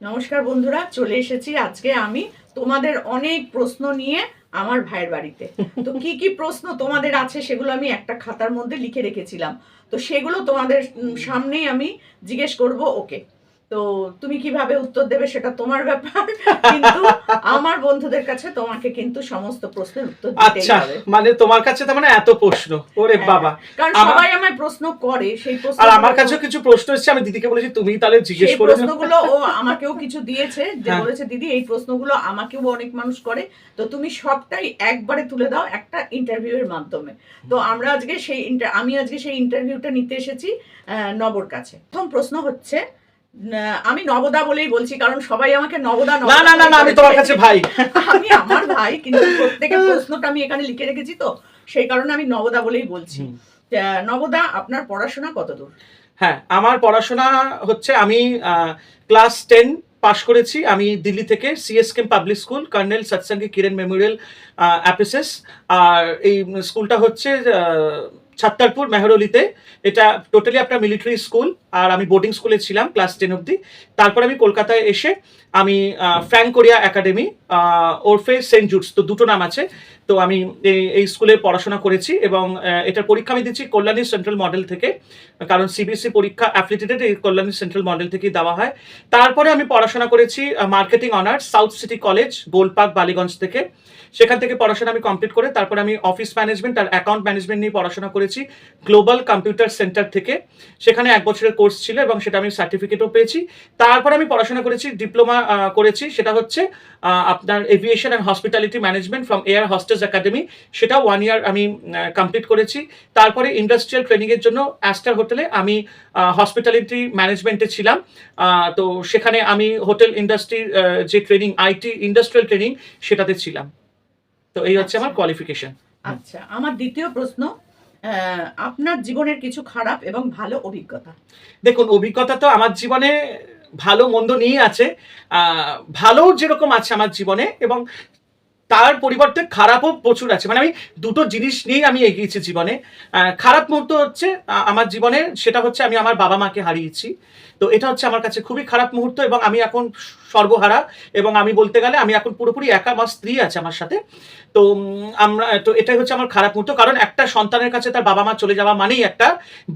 নমস্কার বন্ধুরা, চলে এসেছি আজকে আমি তোমাদের অনেক প্রশ্ন নিয়ে আমার ভাইয়ের বাড়িতে। তো কি কি প্রশ্ন তোমাদের আছে সেগুলো আমি একটা খাতার মধ্যে লিখে রেখেছিলাম। তো সেগুলো তোমাদের সামনেই আমি জিজ্ঞেস করব ওকে। তো তুমি কীভাবে উত্তর দেবে সেটা তোমার ব্যাপার। কিন্তু আমার বন্ধুদের কাছে তোমাকে কিন্তু সমস্ত প্রশ্নের উত্তর দিতেই আচ্ছা হবে। মানে তোমার কাছে তার মানে এত প্রশ্ন? ওরে হ্যাঁ, বাবা। কারণ সবাই আমায় প্রশ্ন করে সেই প্রশ্ন আর আমার কাছেও কিছু প্রশ্ন এসেছে আমি দিদিকে বলেছি তুমি তাহলে জিজ্ঞেস করে প্রশ্নগুলো ও আমাকেও কিছু দিয়েছে যে হ্যাঁ। বলেছে দিদি এই প্রশ্নগুলো আমাকেও অনেক মানুষ করে তো তুমি সবটাই একবারে তুলে দাও একটা ইন্টারভিউ এর মাধ্যমে। তো আমরা আজকে সেই আমি আজকে সেই ইন্টারভিউটা নিতে এসেছি আহ, নবর কাছে। প্রথম প্রশ্ন হচ্ছে আমি নবদা বলেই বলছি কারণ সবাই আমাকে নবদা না না না না আমি তোমার কাছে ভাই। আমি আমার ভাই কিন্তু প্রত্যেকের প্রশ্নটা আমি এখানে লিখে রেখেছি তো সেই কারণে আমি নবদা বলেই বলছি। নবদা আপনার পড়াশোনা কতদূর? হ্যাঁ আমার পড়াশোনা হচ্ছে আমি ক্লাস টেন পাশ করেছি আমি দিল্লি থেকে সিএসকেম public school colonel Satsangi Kiran memorial অ্যাপিসেস আর এই স্কুলটা হচ্ছে ছাত্তারপুর মেহরলিতে। এটা টোটালি আপনার মিলিটারি স্কুল আর আমি বোর্ডিং স্কুলে ছিলাম ক্লাস টেন অবধি। তারপর আমি কলকাতায় এসে আমি ফ্র্যাঙ্ক কোরিয়া একাডেমি ওরফে সেন্ট জুটস তো দুটো নাম আছে। তো আমি এই- এই স্কুলে পড়াশোনা করেছি এবং এটার পরীক্ষা আমি দিচ্ছি কল্যাণী সেন্ট্রাল মডেল থেকে, কারণ সিবিএসসি E পরীক্ষা অ্যাফিলিটেটেড এই কল্যাণী সেন্ট্রাল মডেল থেকেই দেওয়া হয়। তারপরে আমি পড়াশোনা করেছি marketing honours South City college Golpark Ballygunge থেকে। সেখান থেকে পড়াশোনা আমি কমপ্লিট করে তারপরে আমি অফিস ম্যানেজমেন্ট আর অ্যাকাউন্ট ম্যানেজমেন্ট নিয়ে পড়াশোনা করেছি গ্লোবাল কম্পিউটার সেন্টার থেকে। সেখানে এক বছরের কোর্স ছিল এবং সেটা আমি সার্টিফিকেটও পেয়েছি। তারপর আমি পড়াশোনা করেছি ডিপ্লোমা করেছি। সেটা হচ্ছে আপনার aviation and hospitality management from air hostess academy সেটা ওয়ান ইয়ার আমি কমপ্লিট করেছি। তারপরে ইন্ডাস্ট্রিয়াল ট্রেনিংয়ের জন্য অ্যাস্টার হোটেলে আমি হসপিটালিটি ম্যানেজমেন্টে ছিলাম। তো সেখানে আমি হোটেল ইন্ডাস্ট্রির যে ট্রেনিং আইটি ইন্ডাস্ট্রিয়াল ট্রেনিং সেটাতে ছিলাম। তো এই হচ্ছে আমার কোয়ালিফিকেশন আচ্ছা। আমার দ্বিতীয় প্রশ্ন আপনার জীবনের কিছু খারাপ এবং ভালো অভিজ্ঞতা? দেখুন, অভিজ্ঞতা তো আমার জীবনে ভালো, মন্দ নিয়েই আছে। ভালো যেরকম আছে আমার জীবনে এবং তার পরিবর্তে খারাপও প্রচুর আছে। মানে আমি দুটো জিনিস নিয়েই আমি এগিয়েছি জীবনে। খারাপ মুহূর্ত হচ্ছে আমার জীবনে সেটা হচ্ছে আমি আমার বাবা মাকে হারিয়েছি। তো এটা হচ্ছে আমার কাছে খুবই খারাপ মুহূর্ত এবং আমি এখন সর্বহারা এবং আমি বলতে গেলে আমি এখন পুরোপুরি একা আমার স্ত্রী আছে আমার সাথে। তো আমরা, তো এটাই হচ্ছে আমার খারাপ মুহূর্ত। কারণ একটা সন্তানের কাছে তার বাবা মা চলে যাওয়া মানেই একটা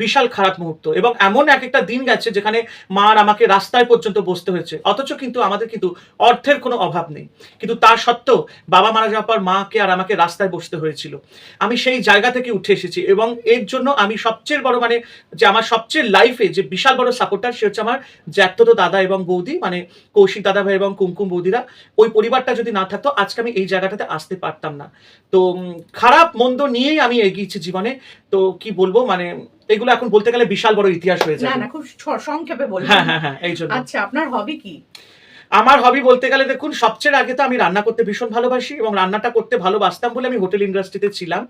বিশাল খারাপ মুহূর্ত এবং এমন এক একটা দিন গেছে যেখানে মা আর আমাকে রাস্তায় পর্যন্ত বসতে হয়েছে। অথচ কিন্তু আমাদের কিন্তু অর্থের কোনো অভাব নেই। কিন্তু তা সত্ত্বেও বাবা মারা যাওয়ার পর মাকে আর আমাকে রাস্তায় বসতে হয়েছিল। আমি সেই জায়গা থেকে উঠে এসেছি এবং এর জন্য আমি সবচেয়ে বড় মানে যে আমার সবচেয়ে লাইফে যে বিশাল বড় সাপোর্টার সে হচ্ছে আমার জ্যাঠতো দাদা এবং বৌদি মানে কৌশিক দাদা ভাই এবং কুমকুম বৌদিরা ওই পরিবারটা যদি না থাকতো আজকে আমি এই জায়গাটাতে আসতে পারতাম না। তো খারাপ মন্দ নিয়েই আমি এগিয়েছি জীবনে। তো কি বলব মানে এগুলো এখন বলতে গেলে বিশাল বড় ইতিহাস হয়ে না যাবে। না খুব সংক্ষেপে বলব। হ্যাঁ হ্যাঁ হ্যাঁ এই জন্য। আচ্ছা আপনার হবি কি? আমার হবি বলতে গেলে দেখুন, সবচেয়ে আগে তো আমি রান্না করতে ভীষণ ভালোবাসি এবং রান্নাটা করতে ভালোবাসতাম বলে আমি হোটেল ইন্ডাস্ট্রিতে ছিলাম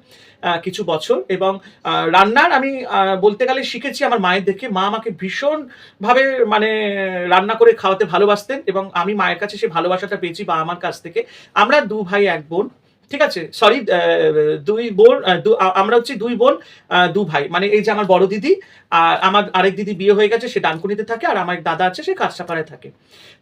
কিছু বছর এবং রান্নার আমি বলতে গেলে শিখেছি আমার মায়ের দেখে। মা আমাকে ভীষণভাবে মানে রান্না করে খাওয়াতে ভালোবাসতেন এবং আমি মায়ের কাছে সেই ভালোবাসাটা পেয়েছি বা আমার কাছ থেকে। আমরা দু ভাই, এক বোন, ঠিক আছে? সরি দুই বোন আমরা হচ্ছে দুই বোন দু ভাই। মানে এই যে আমার বড় দিদি আর আমার আরেক দিদি বিয়ে হয়ে গেছে, সে ডানকুনিতে থাকে আর আমার দাদা আছে, সে কাঁচরাপাড়ায় থাকে।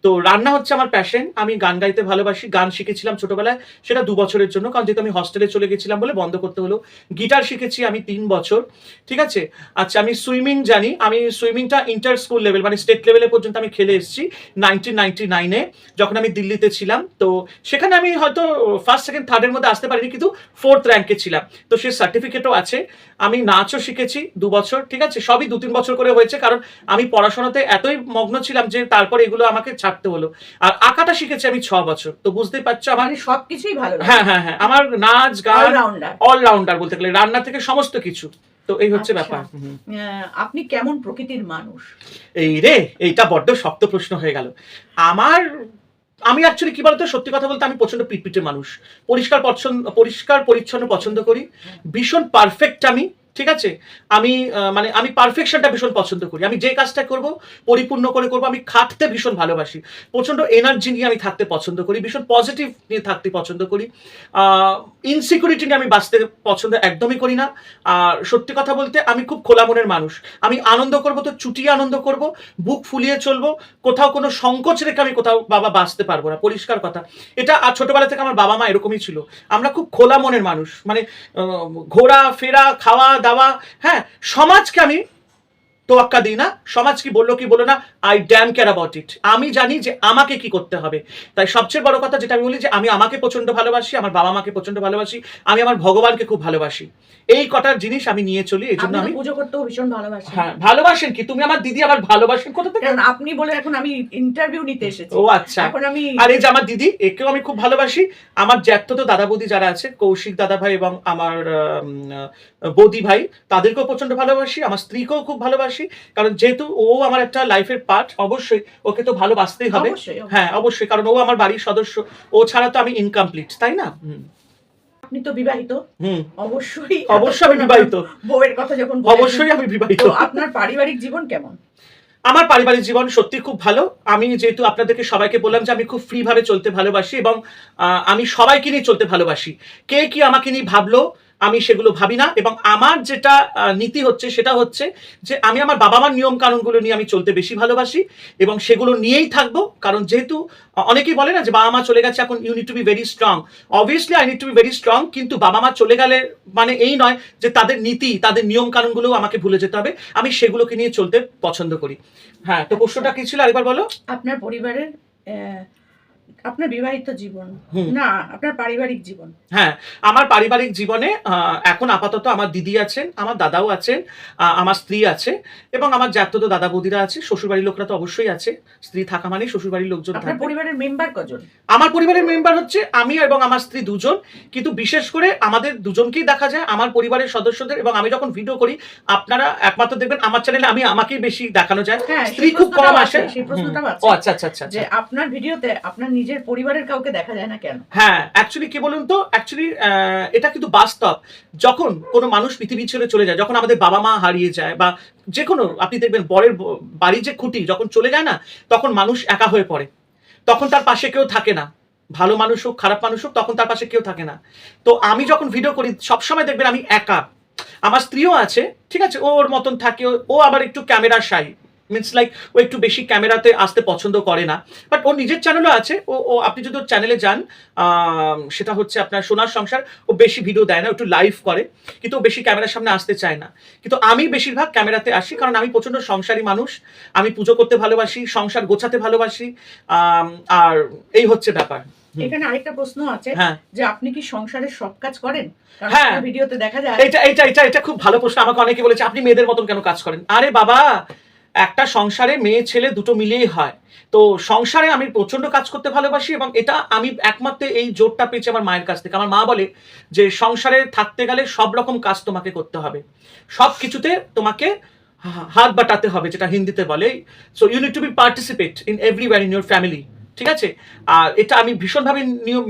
তো রান্না হচ্ছে আমার প্যাশন আমি গান গাইতে ভালোবাসি, গান শিখেছিলাম ছোটবেলায়, সেটা দু বছরের জন্য, কারণ যেহেতু আমি হস্টেলে চলে গেছিলাম বলে বন্ধ করতে হলো। গিটার শিখেছি আমি তিন বছর, ঠিক আছে? আচ্ছা আমি সুইমিং জানি, আমি সুইমিংটা ইন্টার স্কুল লেভেল মানে স্টেট লেভেলে পর্যন্ত আমি খেলে এসেছি নাইনটিন নাইনটি নাইনে যখন আমি দিল্লিতে ছিলাম। তো সেখানে আমি হয়তো ফার্স্ট সেকেন্ড থার্ডের মধ্যে আসতে পারিনি, কিন্তু ফোর্থ র্যাঙ্কে ছিলাম। তো সে সার্টিফিকেটও আছে, আমি নাচও শিখেছি দু বছর, ঠিক আছে? সবই দু তিন বছর করে হয়েছে কারণ আমি পড়াশোনাতে এতই মগ্ন ছিলাম যে তারপরে এগুলো আমাকে ছাড়তে হলো। আর আঁকাটা শিখেছি আমি ছ বছর তো বুঝতেই পারছ আমার মানে সবকিছুই ভালো হ্যাঁ হ্যাঁ হ্যাঁ আমার নাচ গান অলরাউন্ডার বলতে গেলে রান্না থেকে সমস্ত কিছু তো এই হচ্ছে আচ্ছা। ব্যাপার। আপনি কেমন প্রকৃতির মানুষ? এই রে এইটা বড্ড শক্ত প্রশ্ন হয়ে গেল। আমার আমি অ্যাকচুয়ালি কি বলতো সত্যি কথা বলতে আমি প্রচণ্ড পিটপিটে মানুষ। পরিষ্কার পছন্দ পরিষ্কার পরিচ্ছন্ন পছন্দ করি। ভীষণ পারফেক্ট আমি। ঠিক আছে? আমি মানে আমি পারফেকশনটা ভীষণ পছন্দ করি। আমি যে কাজটা করব, পরিপূর্ণ করে করব, আমি খাটতে ভীষণ ভালোবাসি। প্রচণ্ড এনার্জি নিয়ে আমি থাকতে পছন্দ করি, ভীষণ পজিটিভ নিয়ে থাকতে পছন্দ করি। ইনসিকিউরিটি নিয়ে আমি বাঁচতে পছন্দ একদমই করি না। আর সত্যি কথা বলতে, আমি খুব খোলা মনের মানুষ। আমি আনন্দ করব তো চুটিয়ে আনন্দ করব, বুক ফুলিয়ে চলবো, কোথাও কোনো সংকোচ রেখে আমি কোথাও বাবা বাঁচতে পারব না। পরিষ্কার কথা। এটা আর ছোটোবেলা থেকে আমার বাবা মা এরকমই ছিল। আমরা খুব খোলা মনের মানুষ। মানে ঘোরা ফেরা খাওয়া দাওয়া হ্যাঁ সমাজকে আমি তোয়াক্কা দিই না সমাজ কি বলল কি বলল না I damn care about it আমি জানি যে আমাকে কি করতে হবে। তাই সবচেয়ে বড় কথা যেটা আমি বলি যে আমি আমাকে প্রচণ্ড ভালোবাসি আমার বাবা মাকে প্রচণ্ড ভালোবাসি আমি আমার ভগবানকে খুব ভালোবাসি। এই কটার জিনিস আমি নিয়ে চলি এই জন্য আমি পুজো করতেও ভীষণ ভালোবাসেন। হ্যাঁ ভালোবাসেন কি? তুমি আমার দিদি আবার ভালোবাসেন কোথা থেকে? কারণ আপনি বলে এখন আমি ইন্টারভিউ নিতে এসেছি। ও আচ্ছা। এখন আমি আর এই যে আমার দিদি একেও আমি খুব ভালোবাসি। আমার জ্যাঠতো তো দাদা বৌদি যারা আছে কৌশিক দাদা ভাই এবং আমার বৌদি ভাই তাদেরকেও প্রচণ্ড ভালোবাসি। আমার স্ত্রীকেও খুব ভালোবাসি। কারণ যেহেতু ও আমার একটা লাইফের পার্ট অবশ্যই ওকে তো ভালোবাসতেই হবে। হ্যাঁ অবশ্যই কারণ ও আমার বাড়ির সদস্য। ও ছাড়া তো আমি ইনকমপ্লিট তাই না? আপনি তো বিবাহিত। অবশ্যই অবশ্যই আমি বিবাহিত। বউয়ের কথা যখন অবশ্যই আমি বিবাহিত। আপনার পারিবারিক জীবন কেমন? আমার পারিবারিক জীবন সত্যি খুব ভালো। আমি যেহেতু আপনাদেরকে সবাইকে বললাম যে আমি খুব ফ্রি ভাবে চলতে ভালোবাসি এবং আমি সবাইকে নিয়ে চলতে ভালোবাসি। কে কি আমাকে নিয়ে ভাবলো? আমি সেগুলো ভাবি না এবং আমার যেটা নীতি হচ্ছে সেটা হচ্ছে যে আমি আমার বাবা মার নিয়ম কানুনগুলো নিয়ে আমি চলতে বেশি ভালোবাসি এবং সেগুলো নিয়েই থাকব। কারণ যেহেতু অনেকেই বলে না যে বাবা মা চলে গেছে, এখন you need to be very strong obviously I need to be very strong কিন্তু বাবা মা চলে গেলে মানে এই নয় যে তাদের নীতি, তাদের নিয়ম কানুনগুলো আমাকে ভুলে যেতে হবে। আমি সেগুলোকে নিয়ে চলতে পছন্দ করি। হ্যাঁ তো প্রশ্নটা কি ছিল? আরেকবার বলো। আপনার পরিবারের আপনার বিবাহিত জীবন না আপনার পারিবারিক জীবন। হ্যাঁ আমার পারিবারিক জীবনে এখন আপাতত আমার দিদি আছেন আমার দাদাও আছেন আমার স্ত্রী আছে এবং আমার জ্যাঠতো দাদা বৌদিরা আছে শ্বশুরবাড়ির লোকরা তো অবশ্যই আছে স্ত্রী থাকা মানেই শ্বশুরবাড়ির লোকজন আপনার পরিবারের মেম্বার কজন? আমার পরিবারের মেম্বার হচ্ছে আমি এবং আমার স্ত্রী দুজন কিন্তু বিশেষ করে আমাদের দুজনকেই দেখা যায় আমার পরিবারের সদস্যদের এবং আমি যখন ভিডিও করি আপনারা একমাত্র দেখবেন আমার চ্যানেলে আমি আমাকেই বেশি দেখানো যায়। হ্যাঁ স্ত্রী খুব কম আসে। আচ্ছা আচ্ছা আচ্ছা যে আচ্ছা। আপনার ভিডিওতে আপনার নিজের পরিবারের কাউকে দেখা যায় না কেন? হ্যাঁ অ্যাকচুয়ালি কি বলুন তো? অ্যাকচুয়ালি এটা কিন্তু বাস্তব। যখন কোনো মানুষ পৃথিবী ছেড়ে চলে যায়, যখন আমাদের বাবা মা হারিয়ে যায় বা যে কোনো আপনি দেখবেন বরের বাড়ির যে খুঁটি যখন চলে যায় না, তখন মানুষ একা হয়ে পড়ে। তখন তার পাশে কেউ থাকে না। ভালো মানুষ হোক, খারাপ মানুষ হোক, তখন তার পাশে কেউ থাকে না। তো আমি যখন ভিডিও করি, সবসময় দেখবেন আমি একা। আমার স্ত্রীও আছে, ঠিক আছে? ও ওর মতন থাকে, ও- আবার একটু ক্যামেরা শাই মিনস লাইক ও একটু বেশি ক্যামেরাতে আসতে পছন্দ করে না। বাট ওর নিজের চ্যানেলও আছে। ও ও আপনি যদি ওর চ্যানেলে যান আম, সেটা হচ্ছে আপনার সোনার সংসার। ও বেশি ভিডিও দেয় না ও একটু লাইভ করে। কিন্তু ও বেশি ক্যামেরার সামনে আসতে চায় না। কিন্তু আমি বেশিরভাগ ক্যামেরাতে আসি কারণ আমি প্রচণ্ড সংসারী মানুষ। আমি পুজো করতে ভালোবাসি সংসার গোছাতে ভালোবাসি। আর এই হচ্ছে ব্যাপার। এখানে আরেকটা প্রশ্ন আছে হ্যাঁ। যে আপনি কি সংসারের সব কাজ করেন? হ্যাঁ। ভিডিওতে দেখা যায় এটা এটা এটা এটা খুব ভালো প্রশ্ন। আমাকে অনেকে বলেছে আপনি মেয়েদের মতন কেন কাজ করেন? আরে বাবা একটা সংসারে মেয়ে, ছেলে দুটো মিলেই হয়। তো সংসারে আমি প্রচণ্ড কাজ করতে ভালোবাসি এবং এটা আমি একমাত্র এই জোরটা পেয়েছি আমার মায়ের কাছ থেকে। আমার মা বলে যে, সংসারে থাকতে গেলে সব রকম কাজ তোমাকে করতে হবে। সব কিছুতে তোমাকে হাত বাটাতে হবে, যেটা হিন্দিতে বলে। So you need to be participate in everywhere in your family ঠিক আছে? আর এটা আমি ভীষণভাবে নিয়ম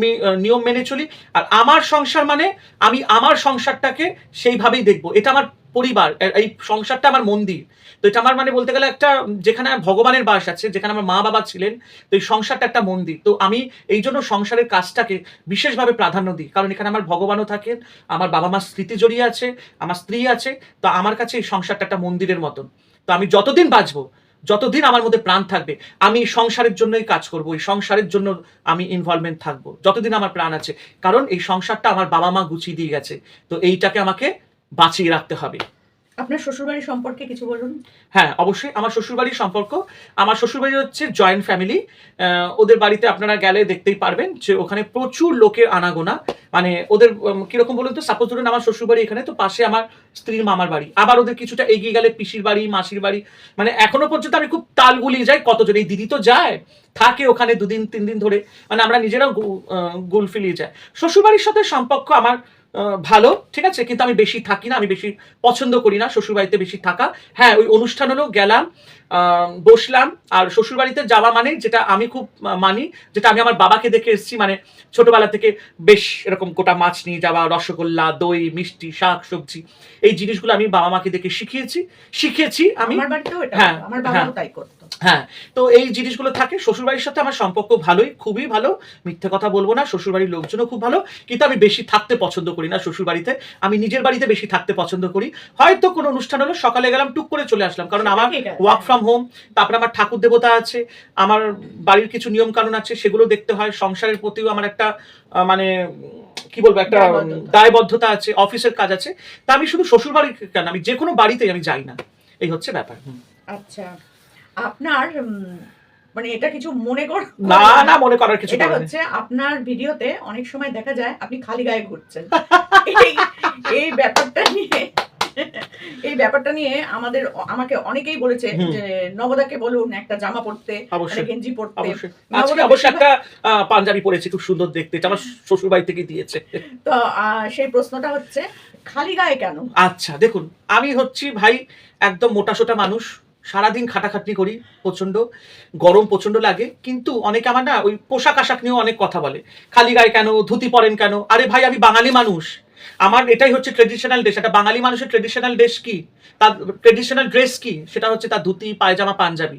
নিয়ম মেনে চলি। আর আমার সংসার মানে আমি আমার সংসারটাকে সেইভাবেই দেখব। এটা আমার পরিবার এই সংসারটা আমার মন্দির। তো এটা আমার মানে বলতে গেলে একটা, যেখানে ভগবানের বাস আছে, যেখানে আমার মা বাবা ছিলেন, তো এই সংসারটা একটা মন্দির। তো আমি এই জন্য সংসারের কাজটাকে বিশেষভাবে প্রাধান্য দিই। কারণ এখানে আমার ভগবানও থাকেন, আমার বাবা মার স্মৃতি জড়িয়ে আছে, আমার স্ত্রী আছে, তো আমার কাছে এই সংসারটা একটা মন্দিরের মতন। তো আমি যতদিন বাঁচবো, যতদিন আমার মধ্যে প্রাণ থাকবে, আমি সংসারের জন্যই কাজ করব, এই সংসারের জন্য আমি ইনভলভমেন্ট থাকব, যতদিন আমার প্রাণ আছে। কারণ এই সংসারটা আমার বাবা মা গুছিয়ে দিয়ে গেছে। তো এইটাকে আমাকে বাঁচিয়ে রাখতে হবে। আপনার শ্বশুরবাড়ির সম্পর্কে কিছু বলুন। হ্যাঁ অবশ্যই। আমার শ্বশুরবাড়ির সম্পর্ক। আমার শ্বশুরবাড়ি হচ্ছে জয়েন্ট ফ্যামিলি ওদের বাড়িতে আপনারা গেলে দেখতেই পারবেন যে ওখানে প্রচুর লোকের আনাগোনা। মানে ওদের কীরকম বলুন তো সাপোজ ধরুন আমার শ্বশুরবাড়ি এখানে তো পাশে আমার স্ত্রীর মামার বাড়ি। আবার ওদের কিছুটা এগিয়ে গেলে পিসির বাড়ি মাসির বাড়ি। মানে এখনও পর্যন্ত আমি খুব তাল গুলিয়ে যাই কতজন। এই দিদি তো যায় থাকে ওখানে দুদিন তিন দিন ধরে। মানে আমরা নিজেরাও গুল ফিলিয়ে যায় শ্বশুরবাড়ির সাথে সম্পর্ক আমার ভালো, ঠিক আছে? কিন্তু আমি বেশি থাকি না, আমি বেশি পছন্দ করি না, শ্বশুরবাড়িতে বেশি থাকা। হ্যাঁ ওই অনুষ্ঠান হলো গেলাম বসলাম। আর শ্বশুরবাড়িতে যাওয়া মানে যেটা আমি খুব মানি যেটা আমি আমার বাবাকে দেখে এসেছি মানে ছোটবেলা থেকে বেশ এরকম গোটা মাছ নিয়ে যাওয়া রসগোল্লা দই মিষ্টি শাক সবজি এই জিনিসগুলো আমি বাবা মাকে দেখে শিখিয়েছি। শিখেছি আমি। হ্যাঁ, হ্যাঁ। তাই করতো। হ্যাঁ তো এই জিনিসগুলো থাকে। শ্বশুরবাড়ির সাথে আমার সম্পর্ক ভালোই খুবই ভালো। মিথ্যে কথা বলব না শ্বশুরবাড়ির লোকজনও খুব ভালো। কিন্তু আমি বেশি থাকতে পছন্দ করি না শ্বশুরবাড়িতে। আমি নিজের বাড়িতে বেশি থাকতে পছন্দ করি। হয়তো কোনো অনুষ্ঠান হলো সকালে গেলাম টুক করে চলে আসলাম। কারণ আমার ওয়ার্ক ফ্রম হোম তারপরে আমার ঠাকুর দেবতা আছে আমার বাড়ির কিছু নিয়ম কানুন আছে সেগুলো দেখতে হয় সংসারের প্রতিও আমার একটা মানে কি বলব একটা দায়বদ্ধতা। আছে অফিসের কাজ আছে তা আমি শুধু শ্বশুর বাড়ি কেন আমি যে কোনো বাড়িতেই আমি যাই না এই হচ্ছে ব্যাপার। আচ্ছা আপনার মানে এটা কিছু মনে কর না না মনে করার কিছু এটা হচ্ছে আপনার ভিডিওতে অনেক সময় দেখা যায় আপনি খালি গায়ে ঘুরছেন। এই এই ব্যাপারটা নিয়ে এই ব্যাপারটা নিয়ে আমাদের আমাকে অনেকেই বলেছে যে নবদাকে বলুন একটা জামা পরতে একটা গেঞ্জি পরতে। আজকে অবশ্য একটা পাঞ্জাবি পরেছি খুব সুন্দর দেখতে আমার শ্বশুর বাড়ি থেকে দিয়েছে। তো সেই প্রশ্নটা হচ্ছে খালি গায়ে কেন? আচ্ছা দেখুন আমি হচ্ছি ভাই একদম মোটা সোটা মানুষ সারাদিন খাটাখাটনি করি প্রচণ্ড গরম প্রচণ্ড লাগে কিন্তু অনেকে আমার না ওই পোশাক আশাক নিয়েও অনেক কথা বলে খালি গায়ে কেন? ধুতি পরেন কেন? আরে ভাই আমি বাঙালি মানুষ আমার এটাই হচ্ছে ট্রেডিশনাল ড্রেস একটা বাঙালি মানুষের ট্রেডিশনাল ড্রেস কি? তার ট্রেডিশনাল ড্রেস কি? সেটা হচ্ছে তার ধুতি, পায়জামা, পাঞ্জাবি।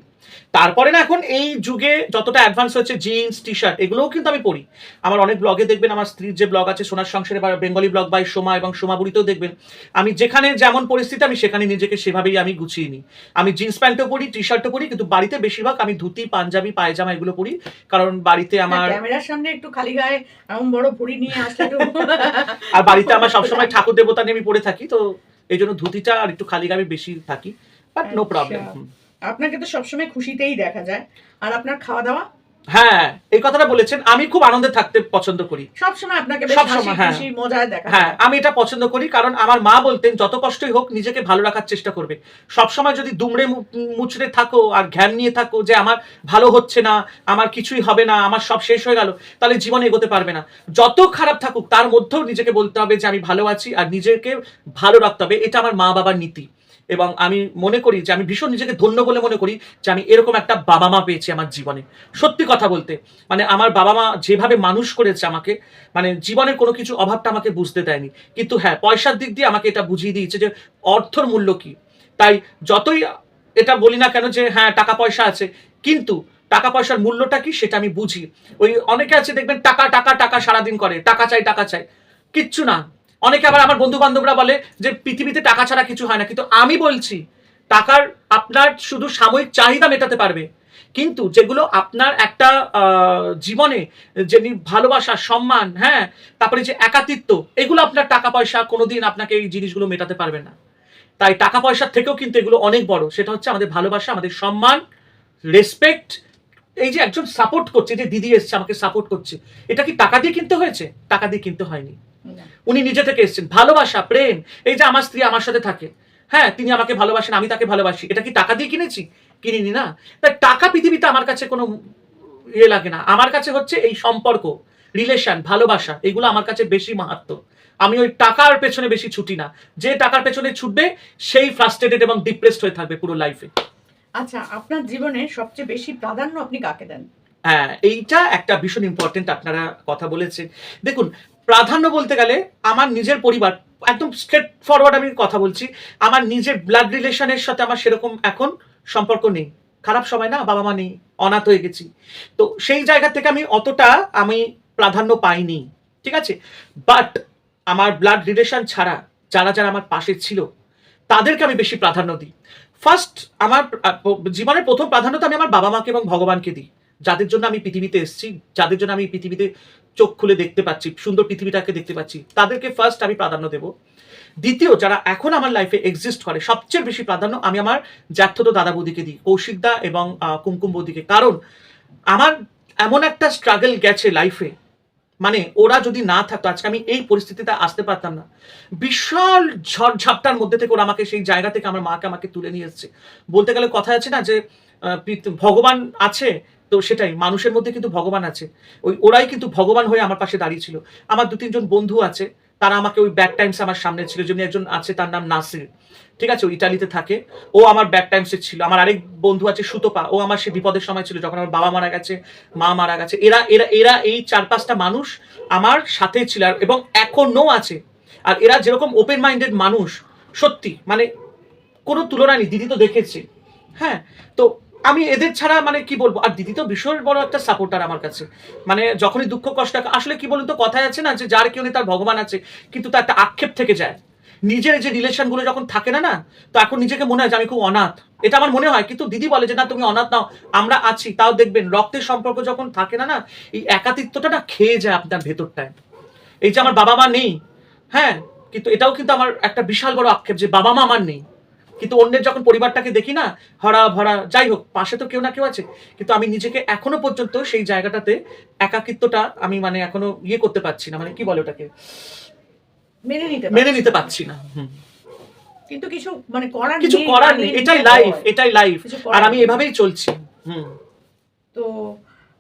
তারপরে না এখন এই যুগে যতটা অ্যাডভান্স হচ্ছে জিন্স টি শার্ট এগুলোও কিন্তু আমি পরি আমার অনেক ব্লগে দেখবেন আমার স্ত্রীর যে ব্লগ আছে সোনার সংসারে বা বেঙ্গলি ব্লগ বাই সোমা এবং সোমাবুড়িতেও দেখবেন আমি যেখানে যেমন পরিস্থিতি আমি সেখানে নিজেকে সেভাবেই আমি গুছিয়ে নিই। আমি জিন্স প্যান্টও পরি টি শার্টও পরি কিন্তু বাড়িতে বেশিরভাগ আমি ধুতি পাঞ্জাবি পায়জামা এগুলো পরি কারণ বাড়িতে আমার ক্যামেরার সামনে একটু খালি গায়ে এমন বড় ভুড়ি নিয়ে আসলে আর বাড়িতে আমার সবসময় ঠাকুর দেবতা নিয়ে আমি পড়ে থাকি তো এই জন্য ধুতিটা আর একটু খালি গায়ে বেশি থাকি বাট নো। প্রবলেম আপনাকে তো সবসময় খুশিতেই দেখা যায়। আর আপনার খাওয়া দাওয়া হ্যাঁ এই কথাটা বলেছেন আমি খুব আনন্দে থাকতে পছন্দ করি। সবসময় আপনাকে হাসি হ্যাঁ। মজায় দেখা হ্যাঁ আমি এটা পছন্দ করি কারণ আমার মা বলতেন যত কষ্টই হোক নিজেকে ভালো রাখার চেষ্টা করবে। সবসময় যদি দুমড়ে মু- মুচড়ে থাকো আর ঘ্যান নিয়ে থাকো যে আমার ভালো হচ্ছে না আমার কিছুই হবে না আমার সব শেষ হয়ে গেল তাহলে জীবনে এগোতে পারবে না। যত খারাপ থাকুক তার মধ্যেও নিজেকে বলতে হবে যে আমি ভালো আছি আর নিজেকে ভালো রাখতে হবে। এটা আমার মা বাবার নীতি। এবং আমি মনে করি যে আমি ভীষণ নিজেকে ধন্য বলে মনে করি যে আমি এরকম একটা বাবা মা পেয়েছি আমার জীবনে। সত্যি কথা বলতে মানে আমার বাবা মা যেভাবে মানুষ করেছে আমাকে মানে জীবনের কোনো কিছু অভাবটা আমাকে বুঝতে দেয়নি। কিন্তু হ্যাঁ পয়সার দিক দিয়ে আমাকে এটা বুঝিয়ে দিয়েছে যে অর্থর মূল্য কি। তাই যতই এটা বলি না কেন যে হ্যাঁ টাকা পয়সা আছে, কিন্তু টাকা পয়সার মূল্যটা কি সেটা আমি বুঝি। ওই অনেকে আছে দেখবেন টাকা টাকা টাকা সারাদিন করে, টাকা চাই টাকা চাই, কিচ্ছু না। অনেকে আবার আমার বন্ধু বান্ধবরা বলে যে পৃথিবীতে টাকা ছাড়া কিছু হয় না। কিন্তু আমি বলছি, টাকার আপনার শুধু সাময়িক চাহিদা মেটাতে পারবে। কিন্তু যেগুলো আপনার একটা জীবনে যে ভালোবাসা, সম্মান হ্যাঁ তারপরে যে একাতিত্ব এগুলো আপনার টাকা পয়সা কোনোদিন আপনাকে এই জিনিসগুলো মেটাতে পারবে না। তাই টাকা পয়সার থেকেও কিন্তু এগুলো অনেক বড়। সেটা হচ্ছে আমাদের ভালোবাসা, আমাদের সম্মান রেসপেক্ট এই যে একজন সাপোর্ট করছে, যে দিদি এসছে, আমাকে সাপোর্ট করছে। এটা কি টাকা দিয়ে কিনতে হয়েছে? টাকা দিয়ে কিনতে হয়নি। উনি নিজে থেকে এসেছেন। ভালোবাসা প্রেম এই যে আমার স্ত্রী আমার সাথে থাকে। হ্যাঁ তিনি আমাকে ভালোবাসেন আমি তাকে ভালোবাসি। এটা কি টাকা দিয়ে কিনেছি? কিনিনি না। তাই টাকা পৃথিবীতে আমার কাছে কোনো ইয়ে লাগে না। আমার কাছে হচ্ছে এই সম্পর্ক রিলেশন ভালোবাসা এগুলো আমার কাছে বেশি মাহাত্ম। আমি ওই টাকার পেছনে বেশি ছুটি না। যে টাকার পেছনে ছুটবে সেই ফ্রাস্ট্রেটেড এবং ডিপ্রেসড হয়ে থাকবে পুরো লাইফে আচ্ছা আপনার জীবনে সবচেয়ে বেশি প্রাধান্য আপনি কাকে দেন? হ্যাঁ এইটা একটা ভীষণ ইম্পর্টেন্ট আপনারা কথা বলেছেন। দেখুন প্রাধান্য বলতে গেলে আমার নিজের পরিবার, একদম স্ট্রেট ফরওয়ার্ড আমি কথা বলছি, আমার নিজের ব্লাড রিলেশনের সাথে আমার সেরকম এখন সম্পর্ক নেই। খারাপ সময় না, বাবা মা নেই, অনাথ হয়ে গেছি। তো সেই জায়গা থেকে আমি অতটা আমি প্রাধান্য পাইনি, ঠিক আছে? বাট আমার ব্লাড রিলেশন ছাড়া যারা যারা আমার পাশে ছিল, তাদেরকে আমি বেশি প্রাধান্য দিই। ফার্স্ট আমার জীবনের প্রথম প্রাধান্য তো আমি আমার বাবা মাকে এবং ভগবানকে দিই। যাদের জন্য আমি পৃথিবীতে এসেছি, যাদের জন্য আমি পৃথিবীতে চোখ খুলে দেখতে পাচ্ছি, সুন্দর পৃথিবীটাকে দেখতে পাচ্ছি। তাদেরকে ফার্স্ট আমি প্রাধান্য দেব। দ্বিতীয়, যারা এখন আমার লাইফে এক্সিস্ট করে, সবচেয়ে বেশি প্রাধান্য আমি আমার জ্যাঠতো দাদা বৌদিকে দিই কৌশিকদা এবং কুমকুম বৌদিকে। কারণ আমার এমন একটা স্ট্রাগল গেছে লাইফে মানে ওরা যদি না থাকতো, আজকে আমি এই পরিস্থিতিতে আসতে পারতাম না। বিশাল ঝড়ঝাপটার মধ্যে থেকে ওরা আমাকে সেই জায়গা থেকে আমার মাকে আমাকে তুলে নিয়ে এসেছে। বলতে গেলে কথা আছে না যে ভগবান আছে তো সেটাই, মানুষের মধ্যে কিন্তু ভগবান আছে। ওই ওরাই কিন্তু ভগবান হয়ে আমার পাশে দাঁড়িয়ে ছিল। আমার দু তিনজন বন্ধু আছে, তারা আমাকে ওই ব্যাড টাইমস আমার সামনে ছিল। যেমনি একজন আছে, তার নাম নাসির। ঠিক আছে, ও ইটালিতে থাকে। ও আমার ব্যাড টাইমসে ছিল। আমার আরেক বন্ধু আছে, সুতপা। ও আমার সে বিপদের সময় ছিল, যখন আমার বাবা মারা গেছে, মা মারা গেছে। এরা এরা এরা এই চার পাঁচটা মানুষ আমার সাথে ছিল আর- এবং এখনও আছে। আর এরা যেরকম ওপেন মাইন্ডেড মানুষ, সত্যি মানে কোনো তুলনা নেই, দিদি তো দেখেছে। হ্যাঁ তো আমি এদের ছাড়া মানে কি বলব? আর দিদি তো ভীষণ বড় একটা সাপোর্টার আমার কাছে। মানে যখনই দুঃখ, কষ্ট, আসলে কি বলুন তো, কথায় আছে না যে যার কেউ নেই তার ভগবান আছে, কিন্তু তার একটা আক্ষেপ থেকে যায়। নিজের যে রিলেশনগুলো যখন থাকে না না, তো এখন নিজেকে মনে হয় যে আমি খুব অনাথ। এটা আমার মনে হয়, কিন্তু দিদি বলে যে, না, তুমি অনাথ নাও, আমরা আছি। তাও দেখবেন রক্তের সম্পর্ক যখন থাকে না না, এই একাতিত্বটা না খেয়ে যায় আপনার ভেতরটায়। এই যে আমার বাবা মা নেই হ্যাঁ কিন্তু এটাও কিন্তু আমার একটা বিশাল বড় আক্ষেপ যে বাবা মা আমার নেই। কিন্তু অন্যের যখন পরিবারটাকে দেখি না হরা ভরা যাই হোক পাশে তো কেউ না কেউ আছে কিন্তু আমি নিজেকে এখনও পর্যন্ত সেই জায়গাটাতে একাকিত্বটা আমি মানে এখনও ইয়ে করতে পারছি না মানে কি বলে ওটাকে? মেনে নিতে মেনে নিতে পারছি না। হুম। কিন্তু কিছু মানে করার কিছু করার নেই এটাই লাইফ এটাই লাইফ আর আমি এভাবেই চলছি হুম। তো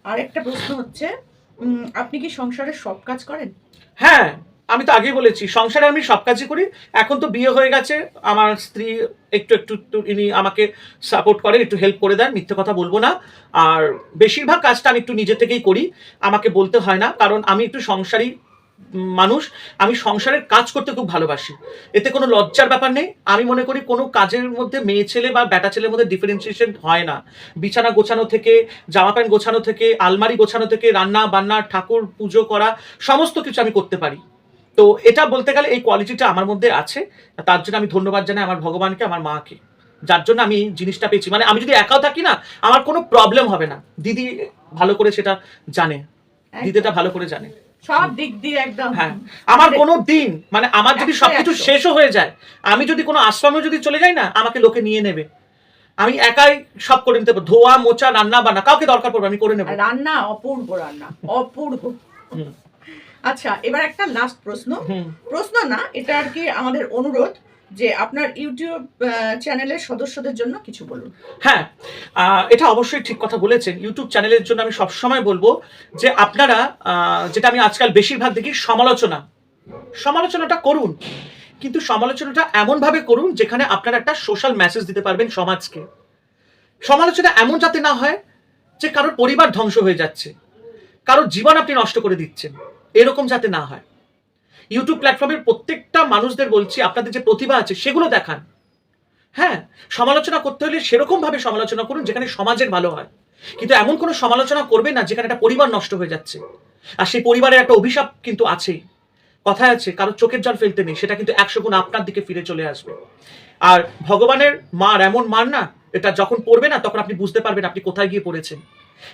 আরেকটা প্রশ্ন হচ্ছে উম, আপনি কি সংসারের সব কাজ করেন? হ্যাঁ আমি তো আগেই বলেছি, সংসারে আমি সব কাজই করি। এখন তো বিয়ে হয়ে গেছে, আমার স্ত্রী একটু একটু ইনি আমাকে সাপোর্ট করেন, একটু হেল্প করে দেন, মিথ্যে কথা বলব না। আর বেশিরভাগ কাজটা আমি একটু নিজে থেকেই করি, আমাকে বলতে হয় না, কারণ আমি একটু সংসারী মানুষ, আমি সংসারের কাজ করতে খুব ভালোবাসি। এতে কোনো লজ্জার ব্যাপার নেই, আমি মনে করি কোনো কাজের মধ্যে মেয়ে ছেলে বা বেটা ছেলের মধ্যে ডিফারেন্সিয়েশন হয় না। বিছানা গোছানো থেকে, জামা প্যান্ট গোছানো থেকে, আলমারি গোছানো থেকে রান্না বান্না ঠাকুর পুজো করা, সমস্ত কিছু আমি করতে পারি। তো এটা বলতে গেলে এই কোয়ালিটিটা আমার মধ্যে আছে। তার জন্য আমি ধন্যবাদ জানাই আমার ভগবানকে আমার মাকে। যার জন্য আমি জিনিসটা পেয়েছি। মানে আমি যদি একাও থাকি না আমার কোনো প্রবলেম হবে না। দিদি ভালো করে সেটা জানে। দিদি এটা ভালো করে জানে। সব দিক দিয়ে একদম। হ্যাঁ। আমার কোনো দিন মানে আমার যদি সবকিছু শেষও হয়ে যায় আমি যদি কোনো আশ্রমে যদি চলে যাই না আমাকে লোকে নিয়ে নেবে। আমি একাই সব করে নিতে পারব। ধোয়া মোচা রান্না বান্না কাউকে দরকার পড়বে আমি করে নেব। রান্না অপূর্ব রান্না। অপূর্ব। আচ্ছা এবার একটা লাস্ট প্রশ্ন। প্রশ্ন না এটা আর কি আমাদের অনুরোধ যে আপনার ইউটিউব চ্যানেলের সদস্যদের জন্য কিছু বলুন। হ্যাঁ এটা অবশ্যই ঠিক কথা বলেছেন। ইউটিউব চ্যানেলের জন্য আমি সবসময় বলব যে আপনারা যেটা আমি আজকাল বেশিরভাগ দেখি সমালোচনা। সমালোচনাটা করুন। কিন্তু সমালোচনাটা এমনভাবে করুন যেখানে আপনারা একটা সোশ্যাল মেসেজ দিতে পারবেন সমাজকে। সমালোচনা এমন যাতে না হয় যে কারোর পরিবার ধ্বংস হয়ে যাচ্ছে। কারোর জীবন আপনি নষ্ট করে দিচ্ছেন। এরকম যাতে না হয়। ইউটিউব প্ল্যাটফর্মের প্রত্যেকটা মানুষদের বলছি, আপনাদের যে প্রতিভা আছে, সেগুলো দেখান। হ্যাঁ সমালোচনা করতে হলে সেরকম ভাবে সমালোচনা করুন, যেখানে সমাজের ভালো হয়। কিন্তু এমন কোনো সমালোচনা করবে না, যেখানে একটা পরিবার নষ্ট হয়ে যাচ্ছে। আর সেই পরিবারের একটা অভিশাপ কিন্তু আছেই। কথায় আছে, কারও চোখের জল ফেলতে নেই, সেটা কিন্তু একশো গুণ আপনার দিকে ফিরে চলে আসবে। আর ভগবানের মার এমন মার না, এটা যখন পড়বে না, তখন আপনি বুঝতে পারবেন আপনি কোথায় গিয়ে পড়েছেন।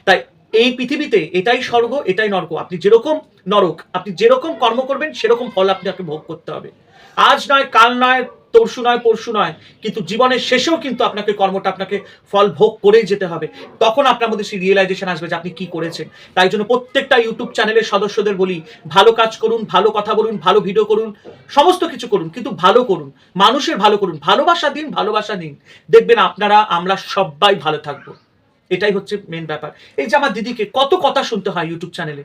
তাই এই পৃথিবীতে এটাই স্বর্গ, এটাই নরক। আপনি যেরকম নরক, আপনি যেরকম কর্ম করবেন, সেরকম ফল আপনাকে ভোগ করতে হবে। আজ নয়, কাল নয় তরশু নয়, পরশু নয়, কিন্তু জীবনের শেষেও কিন্তু আপনাকে কর্মটা, আপনাকে ফল ভোগ করেই যেতে হবে। তখন আপনার মধ্যে সেই রিয়েলাইজেশন আসবে যে আপনি কি করেছেন। তাই জন্য প্রত্যেকটা ইউটিউব চ্যানেলের সদস্যদের বলি, ভালো কাজ করুন, ভালো কথা বলুন, ভালো ভিডিও করুন, সমস্ত কিছু করুন, কিন্তু ভালো করুন, মানুষের ভালো করুন, ভালোবাসা দিন ভালোবাসা দিন দেখবেন আপনারা, আমরা সবাই ভালো থাকব। এটাই হচ্ছে মেন ব্যাপার। এই যে আমার দিদিকে, কত কথা শুনতে হয় ইউটিউব চ্যানেলে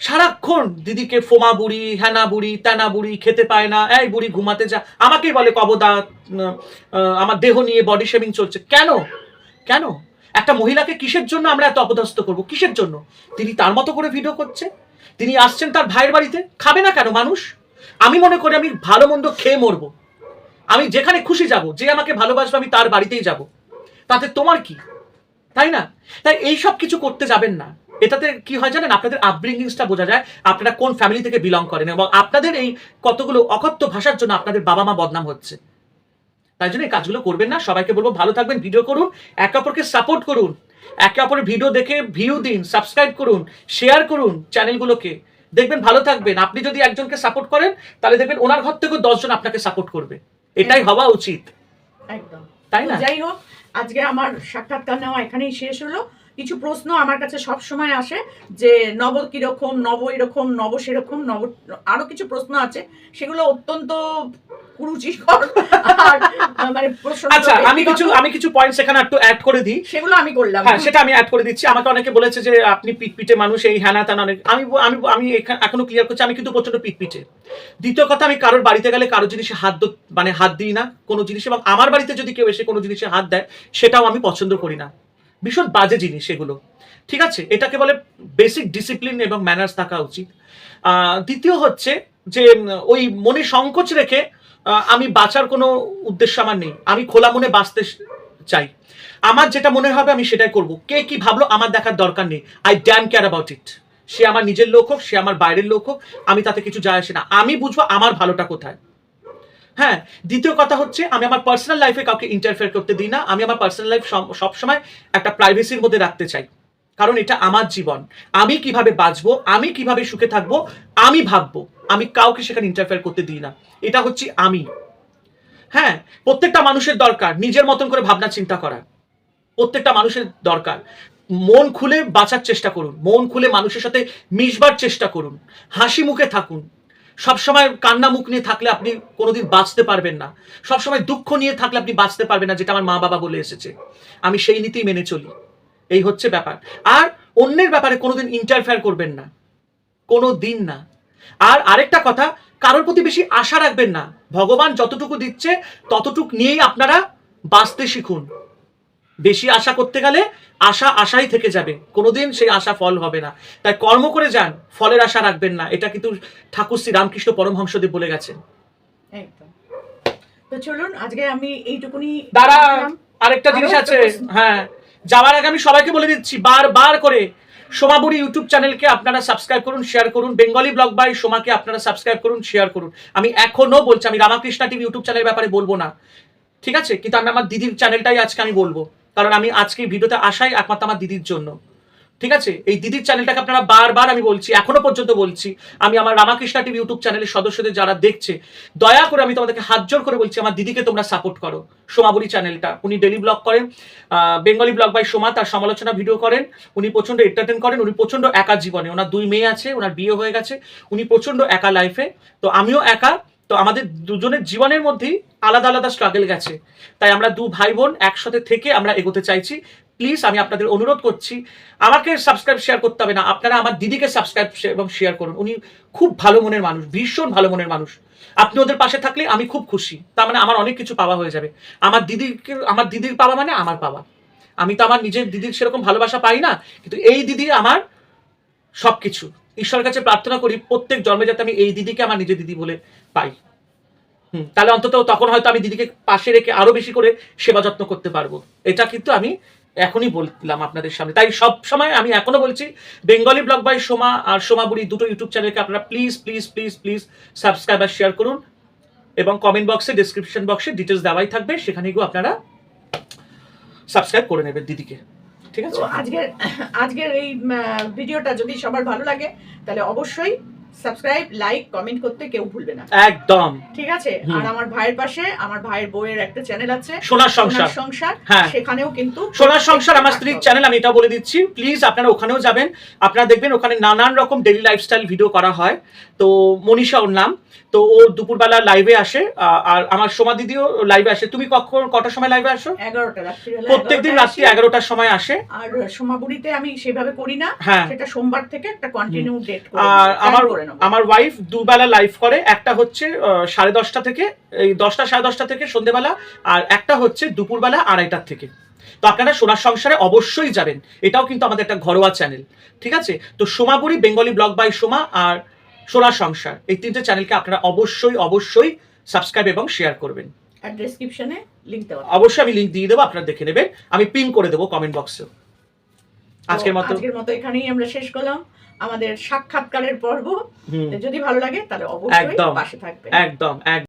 সারাক্ষণ দিদিকে ফোমা বুড়ি হ্যানা বুড়ি ত্যানা বুড়ি, খেতে পায় না, এই বুড়ি ঘুমাতে যা আমাকেই বলে কবদা আমার দেহ নিয়ে বডি শেভিং চলছে। কেন? কেন? একটা মহিলাকে কিসের জন্য আমরা এত অপদস্থ করব? কিসের জন্য? তিনি তার মতো করে ভিডিও করছে? তিনি আসছেন তার ভাইয়ের বাড়িতে? খাবে না কেন মানুষ? আমি মনে করি আমি ভালো মন্দ খেয়ে মরবো। আমি যেখানে খুশি যাব, যে আমাকে ভালোবাসবে আমি তার বাড়িতেই যাব। তাতে তোমার কি? তাই না? তাই এই সব কিছু করতে যাবেন না। এটাতে কি হয় জানেন? আপনাদের আপব্রিঙ্গিংসটা বোঝা যায় আপনারা কোন ফ্যামিলি থেকে বিলং করেন এবং আপনাদের এই কতগুলো অকথ্য ভাষার জন্য আপনাদের বাবা মা বদনাম হচ্ছে। তাই জন্য এই কাজগুলো করবেন না। সবাইকে বলব ভালো থাকবেন ভিডিও করুন একে অপরকে সাপোর্ট করুন একে অপরের ভিডিও দেখে ভিউ দিন সাবস্ক্রাইব করুন শেয়ার করুন চ্যানেলগুলোকে দেখবেন ভালো থাকবেন। আপনি যদি একজনকে সাপোর্ট করেন তাহলে দেখবেন ওনার ঘর থেকেও দশজন আপনাকে সাপোর্ট করবে। এটাই হওয়া উচিত। একদম। তাই না? যাই হোক আজকে আমার সাক্ষাৎকার নেওয়া এখানেই শেষ হলো। কিছু প্রশ্ন আমার কাছে সব সময় আসে যে, নব কীরকম, নব এরকম, নব সেরকম, নব আরও কিছু প্রশ্ন আছে। সেগুলো অত্যন্ত কুরুচিকর আর মানে আচ্ছা আমি কিছু আমি কিছু পয়েন্টস এখানে একটু অ্যাড করে দিই। সেগুলো আমি করলাম। হ্যাঁ সেটা আমি অ্যাড করে দিচ্ছি। আমাকে অনেকে বলেছে যে আপনি পিটপিটে মানুষ এই হ্যানা ত্যানা অনেক আমি আমি আমি এখনও ক্লিয়ার করছি আমি কিন্তু প্রচণ্ড পিটপিটে। দ্বিতীয় কথা আমি কারোর বাড়িতে গেলে কারোর জিনিসে হাত মানে হাত দিই না কোনো জিনিস এবং আমার বাড়িতে যদি কেউ এসে কোনো জিনিসে হাত দেয় সেটাও আমি পছন্দ করি না। ভীষণ বাজে জিনিস এগুলো। ঠিক আছে? এটাকে বলে বেসিক ডিসিপ্লিন এবং ম্যানার্স থাকা উচিত। আহ, দ্বিতীয় হচ্ছে যে ওই মনে সংকোচ রেখে আমি বাঁচার কোনো উদ্দেশ্য আমার নেই। আমি খোলা মনে বাঁচতে চাই। আমার যেটা মনে হবে আমি সেটাই করব। কে কি ভাবলো আমার দেখার দরকার নেই। I damn care about it সে আমার নিজের লোক হোক, সে আমার বাইরের লোক হোক, আমি তাতে কিছু যায় আসে না। আমি বুঝব আমার ভালোটা কোথায়। হ্যাঁ দ্বিতীয় কথা হচ্ছে আমি আমার পার্সোনাল লাইফে কাউকে ইন্টারফেয়ার করতে দিই না। আমি আমার পার্সোনাল লাইফ সবসময় একটা প্রাইভেসির মধ্যে রাখতে চাই। কারণ এটা আমার জীবন। আমি কীভাবে বাঁচবো, আমি কীভাবে সুখে থাকব, আমি ভাববো। আমি কাউকে সেখানে ইন্টারফেয়ার করতে দিই না। এটা হচ্ছে আমি। হ্যাঁ প্রত্যেকটা মানুষের দরকার নিজের মতন করে ভাবনা চিন্তা করা। প্রত্যেকটা মানুষের দরকার। মন খুলে বাঁচার চেষ্টা করুন। মন খুলে মানুষের সাথে মিশবার চেষ্টা করুন। হাসি মুখে থাকুন। সবসময় কান্না মুখ নিয়ে থাকলে আপনি কোনোদিন বাঁচতে পারবেন না। সবসময় দুঃখ নিয়ে থাকলে আপনি বাঁচতে পারবেন না, যেটা আমার মা বাবা বলে এসেছে। আমি সেই নীতিই মেনে চলি। এই হচ্ছে ব্যাপার। আর অন্যের ব্যাপারে কোনোদিন ইন্টারফেয়ার করবেন না। কোনো দিন না। আর আরেকটা কথা কারোর প্রতি বেশি আশা রাখবেন না। ভগবান যতটুকু দিচ্ছে ততটুক নিয়েই আপনারা বাঁচতে শিখুন। বেশি আশা করতে গেলে আশা আশাই থেকে যাবে। কোনোদিন সেই আশা ফল হবে না। তাই কর্ম করে যান ফলের আশা রাখবেন না। এটা কিন্তু ঠাকুর শ্রী রামকৃষ্ণ পরমহংসদেব বলে গেছেন। একদম। তো চলুন আজকে আমি এইটুকুনি দাঁড়া আরেকটা জিনিস আছে। হ্যাঁ যাওয়ার আগে আমি সবাইকে বলে দিচ্ছি বারবার করে সোমাবুড়ি ইউটিউব চ্যানেলকে আপনারা সাবস্ক্রাইব করুন শেয়ার করুন। বেঙ্গলি ব্লগ বাই সোমাকে আপনারা সাবস্ক্রাইব করুন শেয়ার করুন। আমি এখনও বলছি, আমি রামাকৃষ্ণা টিভি ইউটিউব চ্যানেলের ব্যাপারে বলব না। ঠিক আছে? কিন্তু আমি আমার দিদির চ্যানেলটাই আজকে আমি বলব। কারণ আমি আজকে ভিডিওতে আসাই একমাত্র আমার দিদির জন্য। ঠিক আছে? এই দিদির চ্যানেলটাকে আপনারা বারবার আমি বলছি, এখনও পর্যন্ত বলছি। আমি আমার রামাকৃষ্ণা টিভি ইউটিউব চ্যানেলের সদস্যদের যারা দেখছে, দয়া করে আমি তোমাদেরকে হাত জোর করে বলছি, আমার দিদিকে তোমরা সাপোর্ট করো। সোমাবুরি চ্যানেলটা উনি ডেলি ব্লগ করেন বেঙ্গলি ব্লগ বাই সোমা, তার সমালোচনা ভিডিও করেন, উনি প্রচণ্ড এন্টারটেন করেন, উনি প্রচণ্ড একা জীবনে, ওনার দুই মেয়ে আছে, ওনার বিয়ে হয়ে গেছে, উনি প্রচণ্ড একা লাইফে তো আমিও একা, তো আমাদের দুজনের জীবনের মধ্যেই আলাদা আলাদা স্ট্রাগল গেছে। তাই আমরা দু ভাই বোন একসাথে থেকে আমরা এগোতে চাইছি। প্লিজ আমি আপনাদের অনুরোধ করছি, আমাকে সাবস্ক্রাইব শেয়ার করতে হবে না, আপনারা আমার দিদিকে সাবস্ক্রাইব এবং শেয়ার করুন, উনি খুব ভালো মনের মানুষ, ভীষণ ভালো মনের মানুষ। আপনি ওদের পাশে থাকলে আমি খুব খুশি, তার মানে আমার অনেক কিছু পাওয়া হয়ে যাবে। আমার দিদিকে, আমার দিদির পাওয়া মানে আমার পাওয়া। আমি তো আমার নিজের দিদির সেরকম ভালোবাসা পাই না, কিন্তু এই দিদি আমার সবকিছু। ঈশ্বরের কাছে প্রার্থনা করি, প্রত্যেক জন্মে যাতে আমি এই দিদিকে আমার নিজের দিদি বলে পাই। হুম, তাহলে অন্তত তখন হয়তো আমি দিদিকে পাশে রেখে আরও বেশি করে সেবা যত্ন করতে পারব। এটা কিন্তু আমি এখনই বললাম আপনাদের সামনে। তাই সব সময় আমি এখনও বলছি, বেঙ্গলি ব্লগ বাই সোমা আর সোমাবুড়ি দুটো ইউটিউব চ্যানেলকে আপনারা please please please please subscribe R share করুন এবং কমেন্ট বক্সে ডিসক্রিপশন বক্সে ডিটেলস দেওয়াই থাকবে, সেখানে গিয়ে আপনারা সাবস্ক্রাইব করে নেবেন দিদিকে। ঠিক আছে? আজকের আজকের এই ভিডিওটা যদি সবার ভালো লাগে, তাহলে অবশ্যই সাবস্ক্রাইব লাইক কমেন্ট করতে কেউ ভুলবে না। একদম। ঠিক আছে? আর আমার ভাইয়ের পাশে আমার ভাইয়ের বইয়ের একটা চ্যানেল আছে সোনার সংসার। সংসার। হ্যাঁ। সেখানেও কিন্তু সোনার সংসার আমার স্ত্রীর চ্যানেল আমি এটা বলে দিচ্ছি। প্লিজ আপনারা ওখানেও যাবেন। আপনারা দেখবেন ওখানে নানান রকম ডেইলি লাইফস্টাইল ভিডিও করা হয়। তো মনীষা ওর নাম। তো ও দুপুরবেলা লাইভে আসে আর আমার সোমা দিদিও লাইভে আসে। তুমি কখন কটার সময় লাইভে আসো? এগারোটা রাত্রিবেলা প্রত্যেকদিন রাত্রি এগারোটার সময় আসে। আর সোমাবুড়িতে আমি সেভাবে করি না হ্যাঁ। সেটা সোমবার থেকে একটা কন্টিনিউ ডেট আর আমার আমার ওয়াইফ দুবেলা লাইভ করে একটা হচ্ছে সাড়ে দশটা থেকে এই দশটা সাড়ে দশটা থেকে সন্ধেবেলা আর একটা হচ্ছে দুপুরবেলা আড়াইটার থেকে। তো আপনারা সোনার সংসারে অবশ্যই যাবেন। এটাও কিন্তু আমাদের একটা ঘরোয়া চ্যানেল ঠিক আছে? তো Somapuri Bengali blog by Soma আর সোনার সংসার। এই তিনটে চ্যানেলকে আপনারা অবশ্যই অবশ্যই সাবস্ক্রাইব এবং শেয়ার করবেন। আর ডেসক্রিপশনে লিংক দেওয়া অবশ্যই আমি লিঙ্ক দিয়ে দেবো আপনারা দেখে নেবেন। আমি পিন করে দেবো কমেন্ট বক্সে আজকের মতো আজকের মতো এখানেই আমরা শেষ করলাম। আমাদের সাক্ষাৎকারের পর্ব। যদি ভালো লাগে তাহলে অবশ্যই। পাশে থাকবে একদম একদম।